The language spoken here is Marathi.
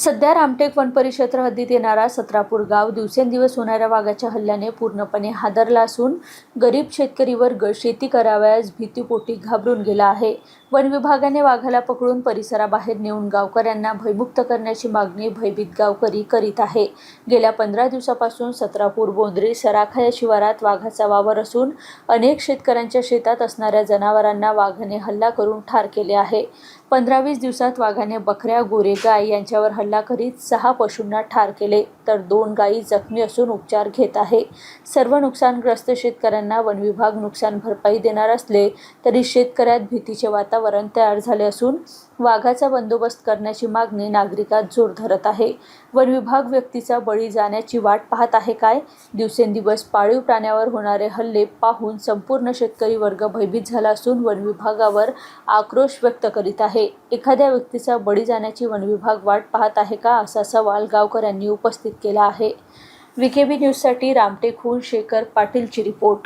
सध्या रामटेक वनपरिक्षेत्र हद्दीत येणारा सत्रापूर गाव दिवसेंदिवस होणाऱ्या वाघाच्या हल्ल्याने पूर्णपणे हादरला असून गरीब शेतकरी वर्ग शेती करावयास भीतीपोटी घाबरून गेला आहे. वन विभागाने वाघाला पकडून परिसराबाहेर नेऊन गावकऱ्यांना भयमुक्त करण्याची मागणी भयभीत गावकरी करीत आहे. गेल्या पंधरा दिवसापासून सत्रापूर बोंद्री सराखा या शिवारात वाघाचा वावर असून अनेक शेतकऱ्यांच्या शेतात असणाऱ्या जनावरांना वाघाने हल्ला करून ठार केले आहे. पंधरा वीस दिवसात वाघाने बकऱ्या गोरे गाय यांच्यावर हल्ला करीत सहा पशूंना ठार केले. तर दोन गायी जखमी असून उपचार घेत आहे. सर्व नुकसानग्रस्त शेतकऱ्यांना वन विभाग नुकसान भरपाई देणार असले तरी शेतकऱ्यात भीतीचे वातावरण तयार झाले असून वाघाचा बंदोबस्त करण्याची मागणी नागरिकात जोर धरत आहे. वन विभाग व्यक्तीचा बळी जाण्याची वाट पाहत आहे काय? दिवसेंदिवस पाळीव प्राण्यावर होणारे हल्ले पाहून संपूर्ण शेतकरी वर्ग भयभीत झाला असून वन विभागावर आक्रोश व्यक्त करीत आहे. एखाद्या व्यक्तीचा बळी जाण्याची वनविभाग वाट पाहत आहे का? असा सवाल गावकर यांनी उपस्थित केला आहे. विकेबी न्यूजसाठी रामटेकहून शेखर पाटीलची रिपोर्ट.